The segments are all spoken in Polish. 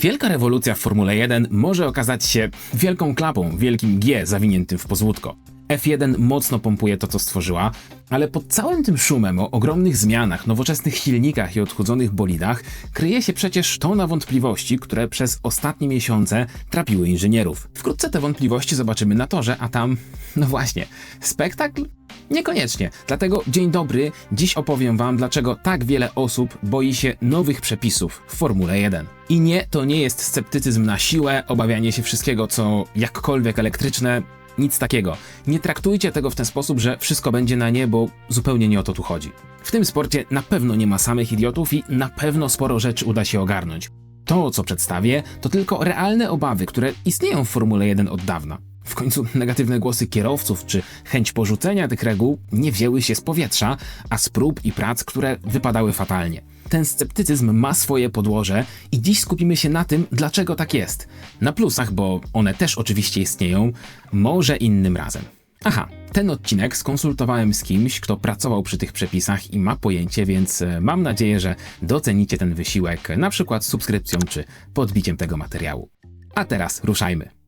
Wielka rewolucja w Formule 1 może okazać się wielką klapą, wielkim G zawiniętym w pozłótko. F1 mocno pompuje to, co stworzyła, ale pod całym tym szumem o ogromnych zmianach, nowoczesnych silnikach i odchudzonych bolidach kryje się przecież tona wątpliwości, które przez ostatnie miesiące trapiły inżynierów. Wkrótce te wątpliwości zobaczymy na torze, a tam, no właśnie, spektakl? Niekoniecznie. Dlatego dzień dobry, dziś opowiem wam, dlaczego tak wiele osób boi się nowych przepisów w Formule 1. I nie, to nie jest sceptycyzm na siłę, obawianie się wszystkiego, co jakkolwiek elektryczne, nic takiego. Nie traktujcie tego w ten sposób, że wszystko będzie na nie, bo zupełnie nie o to tu chodzi. W tym sporcie na pewno nie ma samych idiotów i na pewno sporo rzeczy uda się ogarnąć. To, co przedstawię, to tylko realne obawy, które istnieją w Formule 1 od dawna. W końcu negatywne głosy kierowców czy chęć porzucenia tych reguł nie wzięły się z powietrza, a z prób i prac, które wypadały fatalnie. Ten sceptycyzm ma swoje podłoże i dziś skupimy się na tym, dlaczego tak jest. Na plusach, bo one też oczywiście istnieją, może innym razem. Aha, ten odcinek skonsultowałem z kimś, kto pracował przy tych przepisach i ma pojęcie, więc e, mam nadzieję, że docenicie ten wysiłek, na przykład subskrypcją czy podbiciem tego materiału. A teraz ruszajmy.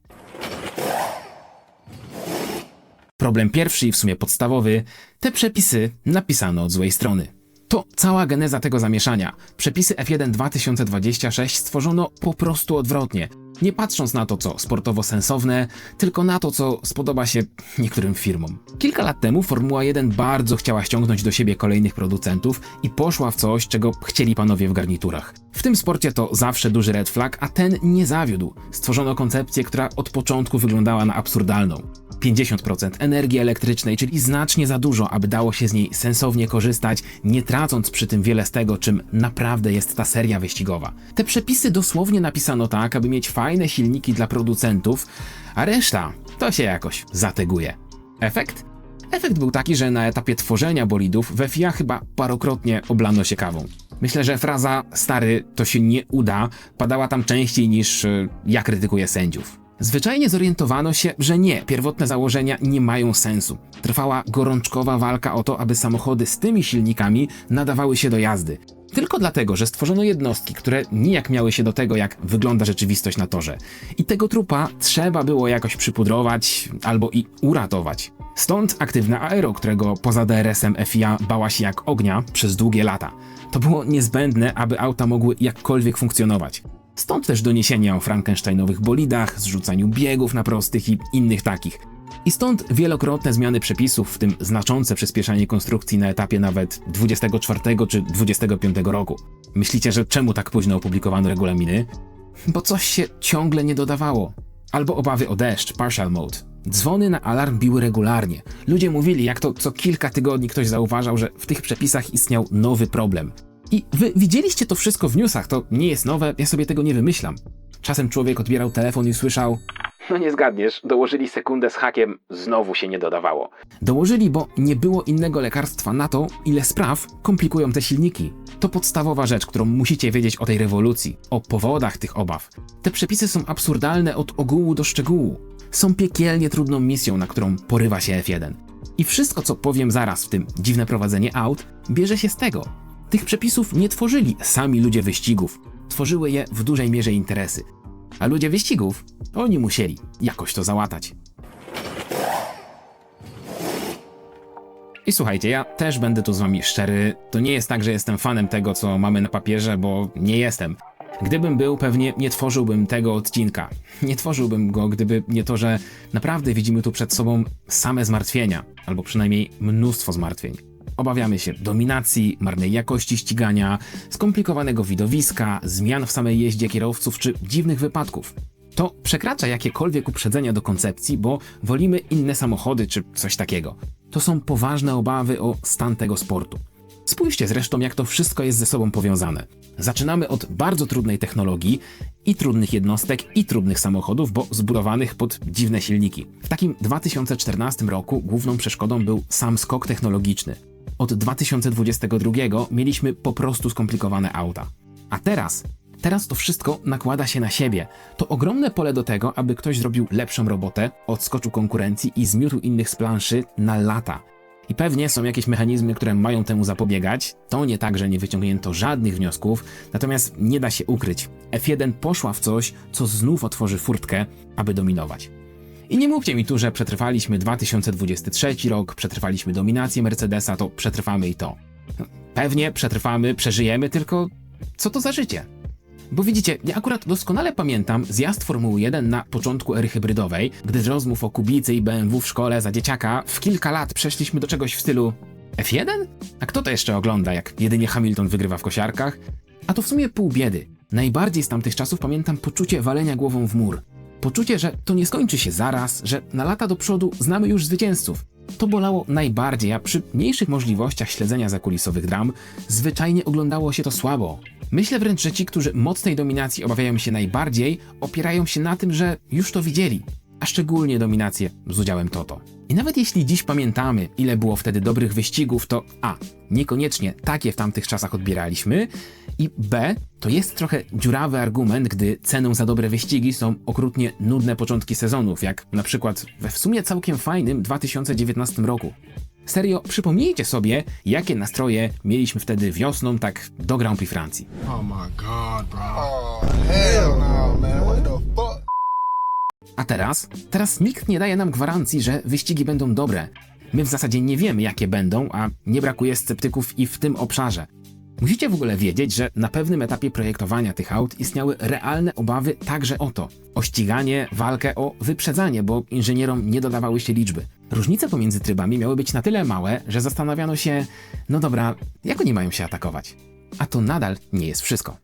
Problem pierwszy i w sumie podstawowy, te przepisy napisano od złej strony. To cała geneza tego zamieszania. Przepisy F1 2026 stworzono po prostu odwrotnie. Nie patrząc na to, co sportowo sensowne, tylko na to, co spodoba się niektórym firmom. Kilka lat temu Formuła 1 bardzo chciała ściągnąć do siebie kolejnych producentów i poszła w coś, czego chcieli panowie w garniturach. W tym sporcie to zawsze duży red flag, a ten nie zawiódł. Stworzono koncepcję, która od początku wyglądała na absurdalną. 50% energii elektrycznej, czyli znacznie za dużo, aby dało się z niej sensownie korzystać, nie tracąc przy tym wiele z tego, czym naprawdę jest ta seria wyścigowa. Te przepisy dosłownie napisano tak, aby mieć fajne silniki dla producentów, a reszta to się jakoś zateguje. Efekt? Efekt był taki, że na etapie tworzenia bolidów we FIA chyba parokrotnie oblano się kawą. Myślę, że fraza stary to się nie uda padała tam częściej niż y, ja krytykuję sędziów. Zwyczajnie zorientowano się, że nie, pierwotne założenia nie mają sensu. Trwała gorączkowa walka o to, aby samochody z tymi silnikami nadawały się do jazdy. Tylko dlatego, że stworzono jednostki, które nijak miały się do tego, jak wygląda rzeczywistość na torze. I tego trupa trzeba było jakoś przypudrować albo i uratować. Stąd aktywne aero, którego poza DRS-em FIA bała się jak ognia przez długie lata. To było niezbędne, aby auta mogły jakkolwiek funkcjonować. Stąd też doniesienia o frankensteinowych bolidach, zrzucaniu biegów na prostych i innych takich. I stąd wielokrotne zmiany przepisów, w tym znaczące przyspieszanie konstrukcji na etapie nawet 24 czy 25 roku. Myślicie, że czemu tak późno opublikowano regulaminy? Bo coś się ciągle nie dodawało. Albo obawy o deszcz, partial mode. Dzwony na alarm biły regularnie. Ludzie mówili, jak to co kilka tygodni ktoś zauważał, że w tych przepisach istniał nowy problem. I wy widzieliście to wszystko w newsach, to nie jest nowe, ja sobie tego nie wymyślam. Czasem człowiek odbierał telefon i słyszał: No nie zgadniesz, dołożyli sekundę z hakiem, znowu się nie dodawało. Dołożyli, bo nie było innego lekarstwa na to, ile spraw komplikują te silniki. To podstawowa rzecz, którą musicie wiedzieć o tej rewolucji, o powodach tych obaw. Te przepisy są absurdalne od ogółu do szczegółu. Są piekielnie trudną misją, na którą porywa się F1. I wszystko, co powiem zaraz w tym dziwne prowadzenie aut, bierze się z tego. Tych przepisów nie tworzyli sami ludzie wyścigów, tworzyły je w dużej mierze interesy. A ludzie wyścigów, oni musieli jakoś to załatać. I słuchajcie, ja też będę tu z wami szczery. To nie jest tak, że jestem fanem tego, co mamy na papierze, bo nie jestem. Gdybym był, pewnie nie tworzyłbym tego odcinka. Nie tworzyłbym go, gdyby nie to, że naprawdę widzimy tu przed sobą same zmartwienia, albo przynajmniej mnóstwo zmartwień. Obawiamy się dominacji, marnej jakości ścigania, skomplikowanego widowiska, zmian w samej jeździe kierowców czy dziwnych wypadków. To przekracza jakiekolwiek uprzedzenia do koncepcji, bo wolimy inne samochody czy coś takiego. To są poważne obawy o stan tego sportu. Spójrzcie zresztą, jak to wszystko jest ze sobą powiązane. Zaczynamy od bardzo trudnej technologii i trudnych jednostek i trudnych samochodów, bo zbudowanych pod dziwne silniki. W takim 2014 roku główną przeszkodą był sam skok technologiczny. Od 2022 mieliśmy po prostu skomplikowane auta. A teraz, teraz to wszystko nakłada się na siebie. To ogromne pole do tego, aby ktoś zrobił lepszą robotę, odskoczył konkurencji i zmiótł innych z planszy na lata. I pewnie są jakieś mechanizmy, które mają temu zapobiegać. To nie tak, że nie wyciągnięto żadnych wniosków, natomiast nie da się ukryć. F1 poszła w coś, co znów otworzy furtkę, aby dominować. I nie mówcie mi tu, że przetrwaliśmy 2023 rok, przetrwaliśmy dominację Mercedesa, to przetrwamy i to. Pewnie przetrwamy, przeżyjemy, tylko co to za życie? Bo widzicie, ja akurat doskonale pamiętam zjazd Formuły 1 na początku ery hybrydowej, gdy z rozmów o Kubicy i BMW w szkole za dzieciaka w kilka lat przeszliśmy do czegoś w stylu F1? A kto to jeszcze ogląda, jak jedynie Hamilton wygrywa w kosiarkach? A to w sumie pół biedy. Najbardziej z tamtych czasów pamiętam poczucie walenia głową w mur. Poczucie, że to nie skończy się zaraz, że na lata do przodu znamy już zwycięzców. To bolało najbardziej, a przy mniejszych możliwościach śledzenia zakulisowych dram zwyczajnie oglądało się to słabo. Myślę wręcz, że ci, którzy mocnej dominacji obawiają się najbardziej, opierają się na tym, że już to widzieli. A szczególnie dominację z udziałem Toto. I nawet jeśli dziś pamiętamy, ile było wtedy dobrych wyścigów, to A. Niekoniecznie takie w tamtych czasach odbieraliśmy, i B. To jest trochę dziurawy argument, gdy ceną za dobre wyścigi są okrutnie nudne początki sezonów, jak na przykład we w sumie całkiem fajnym 2019 roku. Serio, przypomnijcie sobie, jakie nastroje mieliśmy wtedy wiosną, tak do Grand Prix Francji. Oh my god, bro. Oh, hell no, man. What the fuck? A teraz? Teraz nikt nie daje nam gwarancji, że wyścigi będą dobre. My w zasadzie nie wiemy, jakie będą, a nie brakuje sceptyków i w tym obszarze. Musicie w ogóle wiedzieć, że na pewnym etapie projektowania tych aut istniały realne obawy także o to. O ściganie, walkę o wyprzedzanie, bo inżynierom nie dodawały się liczby. Różnice pomiędzy trybami miały być na tyle małe, że zastanawiano się, no dobra, jak oni mają się atakować? A to nadal nie jest wszystko.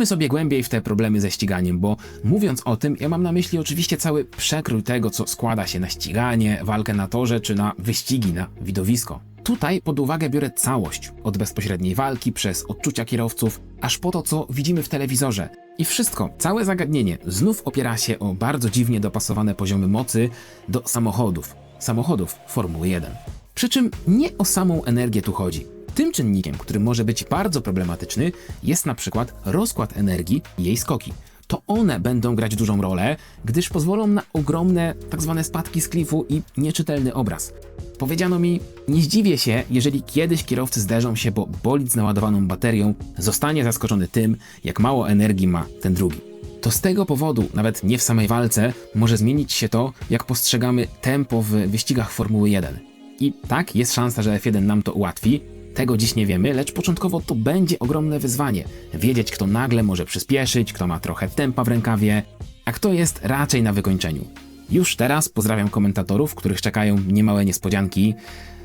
Wejdźmy sobie głębiej w te problemy ze ściganiem, bo mówiąc o tym, ja mam na myśli oczywiście cały przekrój tego, co składa się na ściganie, walkę na torze czy na wyścigi na widowisko. Tutaj pod uwagę biorę całość, od bezpośredniej walki przez odczucia kierowców, aż po to, co widzimy w telewizorze. I wszystko, całe zagadnienie znów opiera się o bardzo dziwnie dopasowane poziomy mocy do samochodów. Samochodów Formuły 1. Przy czym nie o samą energię tu chodzi. Tym czynnikiem, który może być bardzo problematyczny, jest na przykład rozkład energii i jej skoki. To one będą grać dużą rolę, gdyż pozwolą na ogromne tak zwane spadki z klifu i nieczytelny obraz. Powiedziano mi, nie zdziwię się, jeżeli kiedyś kierowcy zderzą się, bo bolid z naładowaną baterią zostanie zaskoczony tym, jak mało energii ma ten drugi. To z tego powodu, nawet nie w samej walce, może zmienić się to, jak postrzegamy tempo w wyścigach Formuły 1. I tak, jest szansa, że F1 nam to ułatwi. Tego dziś nie wiemy, lecz początkowo to będzie ogromne wyzwanie. Wiedzieć, kto nagle może przyspieszyć, kto ma trochę tempa w rękawie, a kto jest raczej na wykończeniu. Już teraz pozdrawiam komentatorów, których czekają niemałe niespodzianki,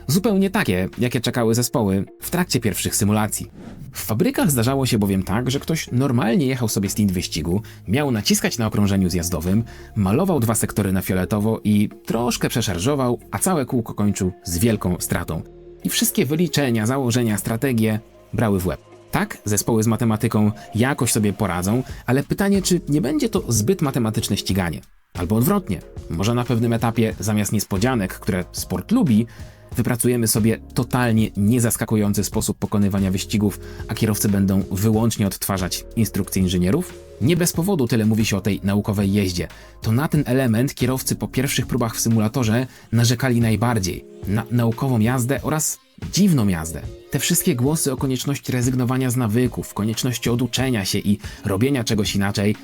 zupełnie takie, jakie czekały zespoły w trakcie pierwszych symulacji. W fabrykach zdarzało się bowiem tak, że ktoś normalnie jechał sobie stint wyścigu, miał naciskać na okrążeniu zjazdowym, malował dwa sektory na fioletowo i troszkę przeszarżował, a całe kółko kończył z wielką stratą. I wszystkie wyliczenia, założenia, strategie brały w łeb. Tak, zespoły z matematyką jakoś sobie poradzą, ale pytanie, czy nie będzie to zbyt matematyczne ściganie? Albo odwrotnie, może na pewnym etapie zamiast niespodzianek, które sport lubi, wypracujemy sobie totalnie niezaskakujący sposób pokonywania wyścigów, a kierowcy będą wyłącznie odtwarzać instrukcje inżynierów? Nie bez powodu tyle mówi się o tej naukowej jeździe. To na ten element kierowcy po pierwszych próbach w symulatorze narzekali najbardziej. Na naukową jazdę oraz dziwną jazdę. Te wszystkie głosy o konieczności rezygnowania z nawyków, konieczności oduczenia się i robienia czegoś inaczej.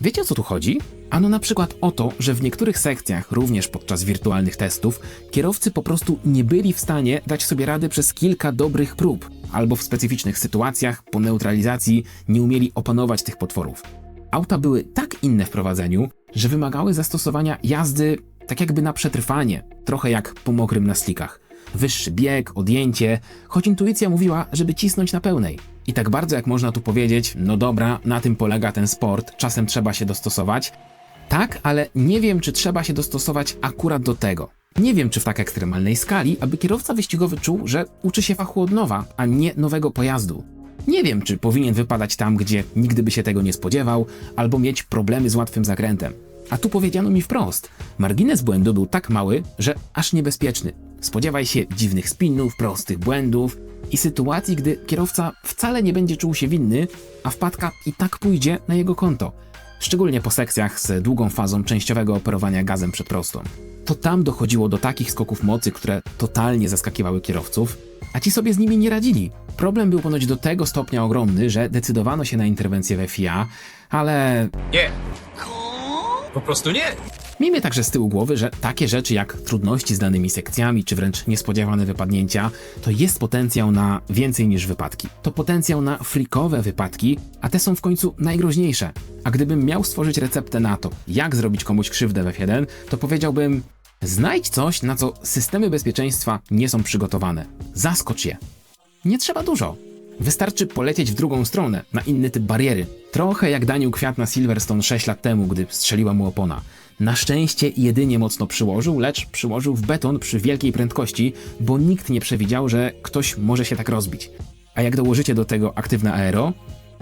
Wiecie o co tu chodzi? Ano na przykład o to, że w niektórych sekcjach, również podczas wirtualnych testów, kierowcy po prostu nie byli w stanie dać sobie rady przez kilka dobrych prób, albo w specyficznych sytuacjach po neutralizacji nie umieli opanować tych potworów. Auta były tak inne w prowadzeniu, że wymagały zastosowania jazdy tak jakby na przetrwanie, trochę jak po mokrym na slikach. Wyższy bieg, odjęcie, choć intuicja mówiła, żeby cisnąć na pełnej. I tak bardzo jak można tu powiedzieć, no dobra, na tym polega ten sport, czasem trzeba się dostosować. Tak, ale nie wiem, czy trzeba się dostosować akurat do tego. Nie wiem, czy w tak ekstremalnej skali, aby kierowca wyścigowy czuł, że uczy się fachu od nowa, a nie nowego pojazdu. Nie wiem, czy powinien wypadać tam, gdzie nigdy by się tego nie spodziewał, albo mieć problemy z łatwym zakrętem. A tu powiedziano mi wprost: margines błędu był tak mały, że aż niebezpieczny. Spodziewaj się dziwnych spinów, prostych błędów i sytuacji, gdy kierowca wcale nie będzie czuł się winny, a wpadka i tak pójdzie na jego konto. szczególnie po sekcjach z długą fazą częściowego operowania gazem przedprostą. To tam dochodziło do takich skoków mocy, które totalnie zaskakiwały kierowców, a ci sobie z nimi nie radzili. Problem był ponoć do tego stopnia ogromny, że decydowano się na interwencję we FIA, ale Nie. Po prostu nie. Miejmy także z tyłu głowy, że takie rzeczy jak trudności z danymi sekcjami, czy wręcz niespodziewane wypadnięcia, to jest potencjał na więcej niż wypadki. To potencjał na frikowe wypadki, a te są w końcu najgroźniejsze. A gdybym miał stworzyć receptę na to, jak zrobić komuś krzywdę w F1, to powiedziałbym: znajdź coś, na co systemy bezpieczeństwa nie są przygotowane. Zaskocz je. Nie trzeba dużo. Wystarczy polecieć w drugą stronę, na inny typ bariery. Trochę jak Daniel Kwiat na Silverstone 6 lat temu, gdy strzeliła mu opona. Na szczęście jedynie mocno przyłożył, lecz przyłożył w beton przy wielkiej prędkości, bo nikt nie przewidział, że ktoś może się tak rozbić. A jak dołożycie do tego aktywne aero,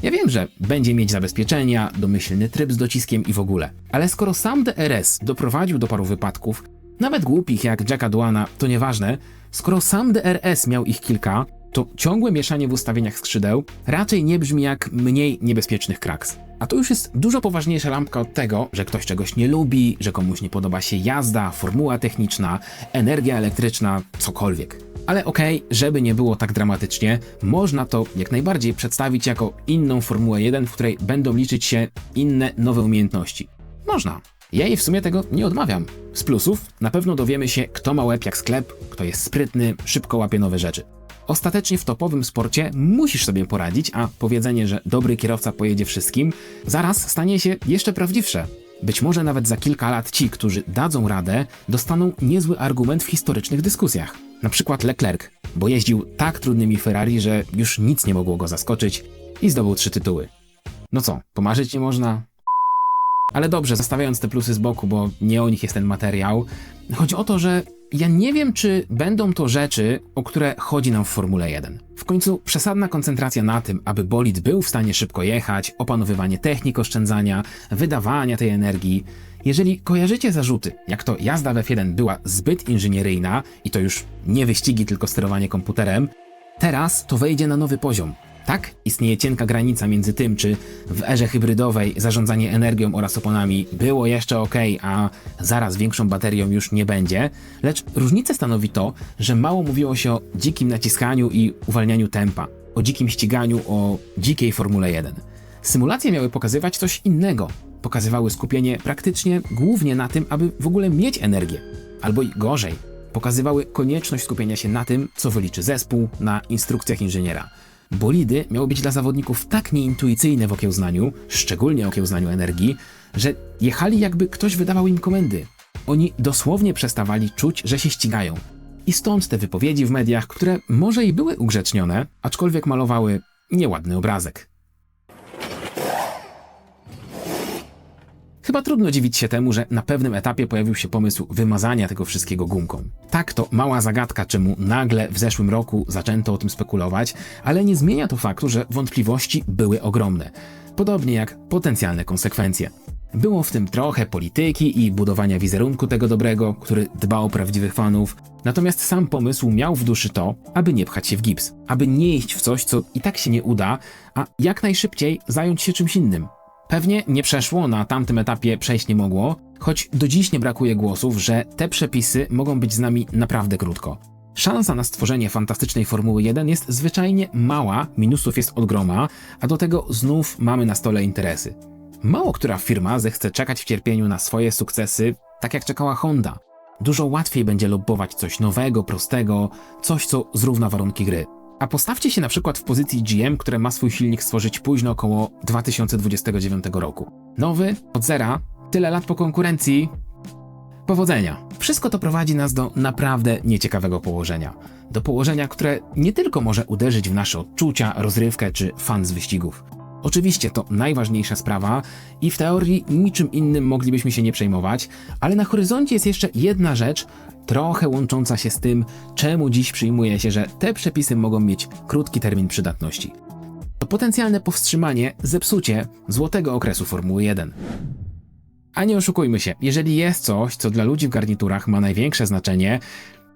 ja wiem, że będzie mieć zabezpieczenia, domyślny tryb z dociskiem i w ogóle. Ale skoro sam DRS doprowadził do paru wypadków, nawet głupich jak Jacka Duana, to nieważne, skoro sam DRS miał ich kilka, to ciągłe mieszanie w ustawieniach skrzydeł raczej nie brzmi jak mniej niebezpiecznych kraks. A to już jest dużo poważniejsza lampka od tego, że ktoś czegoś nie lubi, że komuś nie podoba się jazda, formuła techniczna, energia elektryczna, cokolwiek. Ale okej, żeby nie było tak dramatycznie, można to jak najbardziej przedstawić jako inną Formułę 1, w której będą liczyć się inne nowe umiejętności. Można. Ja jej w sumie tego nie odmawiam. Z plusów na pewno dowiemy się, kto ma łeb jak sklep, kto jest sprytny, szybko łapie nowe rzeczy. Ostatecznie w topowym sporcie musisz sobie poradzić, a powiedzenie, że dobry kierowca pojedzie wszystkim, zaraz stanie się jeszcze prawdziwsze. Być może nawet za kilka lat ci, którzy dadzą radę, dostaną niezły argument w historycznych dyskusjach. Na przykład Leclerc, bo jeździł tak trudnymi Ferrari, że już nic nie mogło go zaskoczyć i zdobył trzy tytuły. No co, pomarzyć nie można? Ale dobrze, zostawiając te plusy z boku, bo nie o nich jest ten materiał, chodzi o to, że ja nie wiem, czy będą to rzeczy, o które chodzi nam w Formule 1. W końcu przesadna koncentracja na tym, aby bolid był w stanie szybko jechać, opanowywanie technik oszczędzania, wydawania tej energii. Jeżeli kojarzycie zarzuty, jak to jazda w F1 była zbyt inżynieryjna i to już nie wyścigi, tylko sterowanie komputerem, teraz to wejdzie na nowy poziom. Tak, istnieje cienka granica między tym, czy w erze hybrydowej zarządzanie energią oraz oponami było jeszcze ok, a zaraz większą baterią już nie będzie, lecz różnicę stanowi to, że mało mówiło się o dzikim naciskaniu i uwalnianiu tempa, o dzikim ściganiu, o dzikiej Formule 1. Symulacje miały pokazywać coś innego. Pokazywały skupienie praktycznie głównie na tym, aby w ogóle mieć energię. Albo i gorzej, pokazywały konieczność skupienia się na tym, co wyliczy zespół, na instrukcjach inżyniera. Bolidy miały być dla zawodników tak nieintuicyjne w okiełznaniu, szczególnie okiełznaniu energii, że jechali jakby ktoś wydawał im komendy. Oni dosłownie przestawali czuć, że się ścigają. I stąd te wypowiedzi w mediach, które może i były ugrzecznione, aczkolwiek malowały nieładny obrazek. Chyba trudno dziwić się temu, że na pewnym etapie pojawił się pomysł wymazania tego wszystkiego gumką. Tak, to mała zagadka, czemu nagle w zeszłym roku zaczęto o tym spekulować, ale nie zmienia to faktu, że wątpliwości były ogromne. Podobnie jak potencjalne konsekwencje. Było w tym trochę polityki i budowania wizerunku tego dobrego, który dba o prawdziwych fanów, natomiast sam pomysł miał w duszy to, aby nie pchać się w gips, aby nie iść w coś, co i tak się nie uda, a jak najszybciej zająć się czymś innym. Pewnie nie przeszło, na tamtym etapie przejść nie mogło, choć do dziś nie brakuje głosów, że te przepisy mogą być z nami naprawdę krótko. Szansa na stworzenie fantastycznej Formuły 1 jest zwyczajnie mała, minusów jest od a do tego znów mamy na stole interesy. Mało która firma zechce czekać w cierpieniu na swoje sukcesy, tak jak czekała Honda. Dużo łatwiej będzie lobbować coś nowego, prostego, coś co zrówna warunki gry. A postawcie się na przykład w pozycji GM, które ma swój silnik stworzyć późno około 2029 roku. Nowy, od zera, tyle lat po konkurencji. Powodzenia. Wszystko to prowadzi nas do naprawdę nieciekawego położenia. Do położenia, które nie tylko może uderzyć w nasze odczucia, rozrywkę czy fan z wyścigów. Oczywiście to najważniejsza sprawa i w teorii niczym innym moglibyśmy się nie przejmować, ale na horyzoncie jest jeszcze jedna rzecz, trochę łącząca się z tym, czemu dziś przyjmuje się, że te przepisy mogą mieć krótki termin przydatności. To potencjalne powstrzymanie, zepsucie złotego okresu Formuły 1. A nie oszukujmy się, jeżeli jest coś, co dla ludzi w garniturach ma największe znaczenie,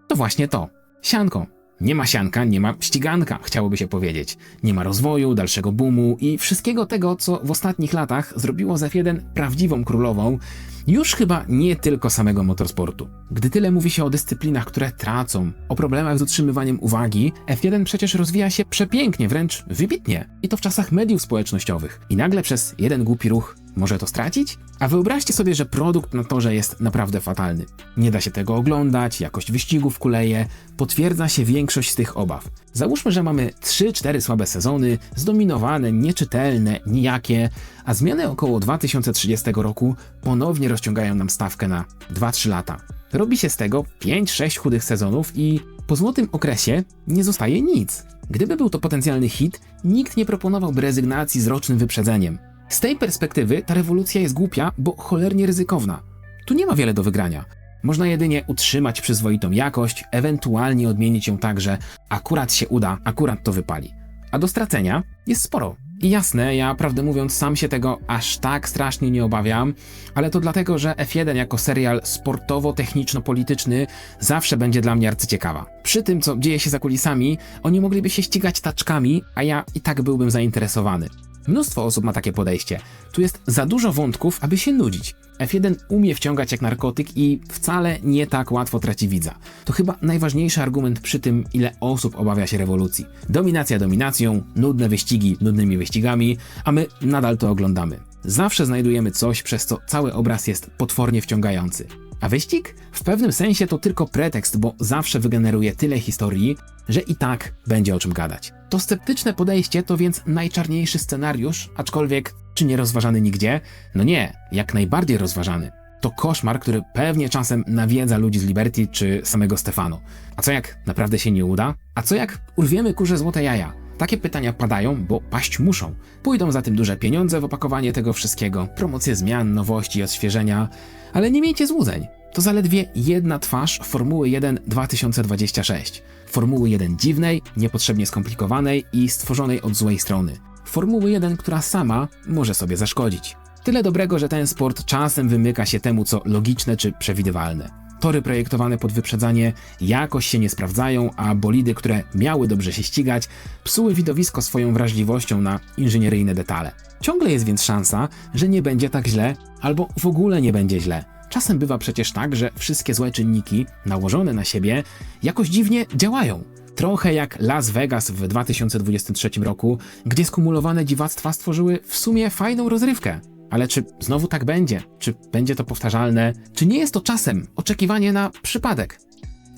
to właśnie to. Sianko. Nie ma sianka, nie ma ściganka, chciałoby się powiedzieć. Nie ma rozwoju, dalszego boomu i wszystkiego tego, co w ostatnich latach zrobiło z F1 prawdziwą królową, już chyba nie tylko samego motorsportu. Gdy tyle mówi się o dyscyplinach, które tracą, o problemach z utrzymywaniem uwagi, F1 przecież rozwija się przepięknie, wręcz wybitnie. I to w czasach mediów społecznościowych. I nagle przez jeden głupi ruch może to stracić? A wyobraźcie sobie, że produkt na torze jest naprawdę fatalny. Nie da się tego oglądać, jakość wyścigów kuleje, potwierdza się większość z tych obaw. Załóżmy, że mamy 3-4 słabe sezony, zdominowane, nieczytelne, nijakie, a zmiany około 2030 roku ponownie rozciągają nam stawkę na 2-3 lata. Robi się z tego 5-6 chudych sezonów i po złotym okresie nie zostaje nic. Gdyby był to potencjalny hit, nikt nie proponowałby rezygnacji z rocznym wyprzedzeniem. Z tej perspektywy ta rewolucja jest głupia, bo cholernie ryzykowna. Tu nie ma wiele do wygrania. Można jedynie utrzymać przyzwoitą jakość, ewentualnie odmienić ją tak, że akurat się uda, akurat to wypali. A do stracenia jest sporo. I jasne, ja prawdę mówiąc sam się tego aż tak strasznie nie obawiam, ale to dlatego, że F1 jako serial sportowo-techniczno-polityczny zawsze będzie dla mnie arcyciekawa. Przy tym, co dzieje się za kulisami, oni mogliby się ścigać taczkami, a ja i tak byłbym zainteresowany. Mnóstwo osób ma takie podejście. Tu jest za dużo wątków, aby się nudzić. F1 umie wciągać jak narkotyk i wcale nie tak łatwo traci widza. To chyba najważniejszy argument przy tym, ile osób obawia się rewolucji. Dominacja dominacją, nudne wyścigi nudnymi wyścigami, a my nadal to oglądamy. Zawsze znajdujemy coś, przez co cały obraz jest potwornie wciągający. A wyścig? W pewnym sensie to tylko pretekst, bo zawsze wygeneruje tyle historii, że i tak będzie o czym gadać. To sceptyczne podejście to więc najczarniejszy scenariusz, aczkolwiek czy nie rozważany nigdzie? No nie, jak najbardziej rozważany. To koszmar, który pewnie czasem nawiedza ludzi z Liberty czy samego Stefano. A co jak naprawdę się nie uda? A co jak urwiemy kurze złote jaja? Takie pytania padają, bo paść muszą. Pójdą za tym duże pieniądze w opakowanie tego wszystkiego, promocje zmian, nowości odświeżenia, ale nie miejcie złudzeń. To zaledwie jedna twarz Formuły 1 2026. Formuły 1 dziwnej, niepotrzebnie skomplikowanej i stworzonej od złej strony. Formuły 1, która sama może sobie zaszkodzić. Tyle dobrego, że ten sport czasem wymyka się temu, co logiczne czy przewidywalne. Tory projektowane pod wyprzedzanie jakoś się nie sprawdzają, a bolidy, które miały dobrze się ścigać, psuły widowisko swoją wrażliwością na inżynieryjne detale. Ciągle jest więc szansa, że nie będzie tak źle, albo w ogóle nie będzie źle. Czasem bywa przecież tak, że wszystkie złe czynniki nałożone na siebie jakoś dziwnie działają. Trochę jak Las Vegas w 2023 roku, gdzie skumulowane dziwactwa stworzyły w sumie fajną rozrywkę. Ale czy znowu tak będzie? Czy będzie to powtarzalne? Czy nie jest to czasem oczekiwanie na przypadek?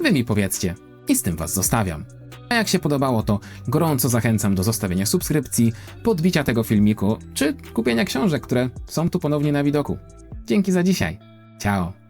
Wy mi powiedzcie i z tym was zostawiam. A jak się podobało, to gorąco zachęcam do zostawienia subskrypcji, podbicia tego filmiku, czy kupienia książek, które są tu ponownie na widoku. Dzięki za dzisiaj. Ciao.